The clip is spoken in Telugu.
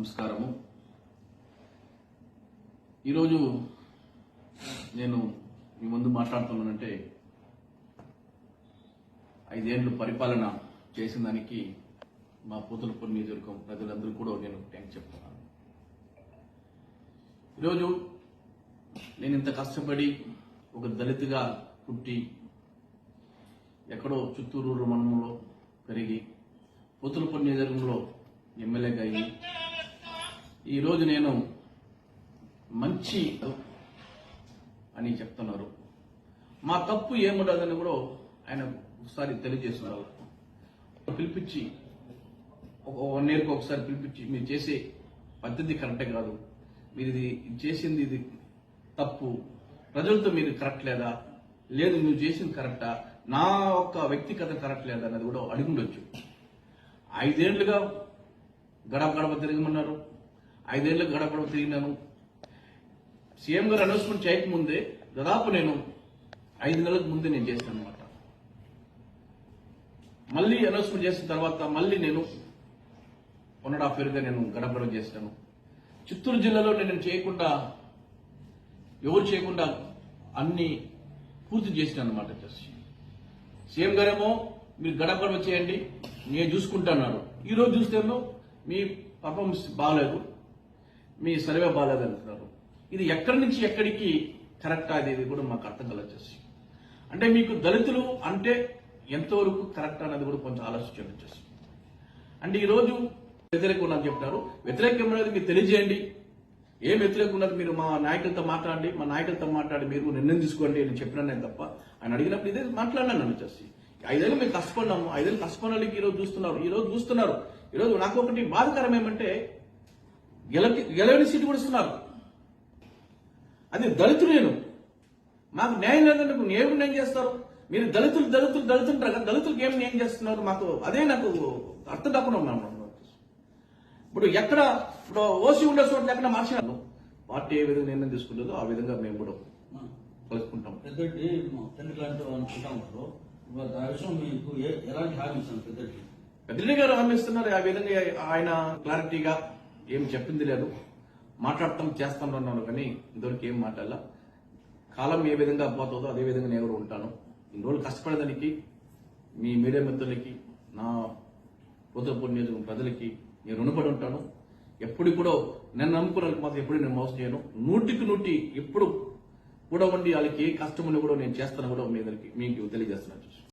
నమస్కారము. ఈరోజు నేను మీ ముందు మాట్లాడుతున్నానంటే ఐదేళ్ళు పరిపాలన చేసిన దానికి మా పూతలపూడి నియోజకవర్గం ప్రజలందరూ కూడా నేను థ్యాంక్స్ చెప్తున్నాను. ఈరోజు నేను ఇంత కష్టపడి ఒక దళితుగా పుట్టి ఎక్కడో చిత్తూరు మండలంలో పెరిగి పూతలపూడి నియోజకవర్గంలో ఎమ్మెల్యేగా అయ్యి ఈరోజు నేను మంచి అని చెప్తున్నారు. మా తప్పు ఏముండదని కూడా ఆయన ఒకసారి తెలియజేస్తున్నారు. పిలిపించి ఒక వన్ ఇయర్కి ఒకసారి పిలిపించి మీరు చేసే పద్ధతి కరెక్టే కాదు. మీరు ఇది చేసింది ఇది తప్పు. ప్రజలతో మీరు కరెక్ట్ లేదా? లేదు నువ్వు చేసింది కరెక్టా? నా ఒక్క వ్యక్తిగత కరెక్ట్ లేదా అన్నది కూడా అడిగి ఉండొచ్చు. ఐదేళ్ళుగా గడప గడప తిరగమన్నారు. ఐదేళ్ళు గడపడం తిరిగినాను. సీఎం గారు అనౌన్స్మెంట్ చేయకముందే దాదాపు నేను ఐదు నెలలకు ముందే నేను చేశాను అనమాట మళ్ళీ అనౌన్స్మెంట్ చేసిన తర్వాత మళ్ళీ నేను వన్ అండ్ హాఫ్ ఇయర్గా నేను గడపడం చేశాను. చిత్తూరు జిల్లాలో నేను చేయకుండా ఎవరు చేయకుండా అన్ని పూర్తి చేసిన అనమాట వచ్చేసి సీఎం గారేమో మీరు గడపడమ చేయండి నేను చూసుకుంటున్నాను ఈ రోజు చూస్తేమో మీ పర్ఫార్మెన్స్ బాగాలేదు. మీ సర్వే బాగాలేదు అంటున్నారు ఇది ఎక్కడి నుంచి ఎక్కడికి కరెక్ట్ అనేది కూడా మాకు అర్థం కలొచ్చేసి అంటే మీకు దళితులు అంటే ఎంతవరకు కరెక్ట్ అనేది కూడా కొంచెం ఆలోచించడం వచ్చేసి అంటే ఈరోజు వ్యతిరేకం ఉన్నది చెప్తారు వ్యతిరేకం అనేది మీరు తెలియజేయండి. ఏం వ్యతిరేకం ఉన్నది మీరు మా నాయకులతో మాట్లాడండి మా నాయకులతో మాట్లాడి మీరు నిర్ణయం తీసుకోండి అని చెప్పినాను తప్ప ఆయన అడిగినప్పుడు ఇదే మాట్లాడినాను నన్ను వచ్చేసి ఐదేళ్ళు మేము కష్టపడినాము ఐదేళ్ళు కష్టపడిన ఈరోజు చూస్తున్నారు. ఈరోజు చూస్తున్నారు. ఈరోజు నాకు ఒకటి బాధకరం ఏమంటే గెలకి గెలవని సీటు కూడా ఇస్తున్నారు. అది దళితులు నేను. మాకు న్యాయం లేదంటే ఏమి న్యాయం చేస్తారు? మీరు దళితులు దళితులు దళితులు కదా దళితులకు ఏం న్యాయం చేస్తున్నారు? మాకు అదే నాకు అర్థం కాకుండా ఇప్పుడు ఎక్కడ ఇప్పుడు ఓసీ ఉండే చోట్ల ఎక్కడ మార్చినాను పార్టీ ఏ విధంగా నిర్ణయం తీసుకుంటుందో ఆ విధంగా మేము కూడా కలుసుకుంటాం. పెద్దటి తండ్రి అనుకుంటా విషయం మీకు ఏ- ఎలాంటి హామీ ఇస్తాను పెద్దటి గారు హామీస్తున్నారు ఆ విధంగా ఆయన క్లారిటీగా ఏం చెప్పింది లేదు. మాట్లాడటం చేస్తాను అన్నాను కానీ ఇంతవరకు ఏం మాట్లాడాల. కాలం ఏ విధంగా పోతుందో అదే విధంగా నేను కూడా ఉంటాను. ఇన్ని రోజులు కష్టపడేదానికి మీ మీడియా మిత్రులకి నా పోతపూర్ నియోజకవర్గం ప్రజలకి నేను రుణపడి ఉంటాను. ఎప్పుడు కూడా నేను నమ్ముకున్న వాళ్ళకి మాత్రం ఎప్పుడు నేను మోసం చేయను. నూటికి నూటి ఎప్పుడు కూడా ఉండి వాళ్ళకి ఏ కష్టం కూడా నేను చేస్తాను కూడా మీ అందరికి మీకు తెలియజేస్తున్నాను.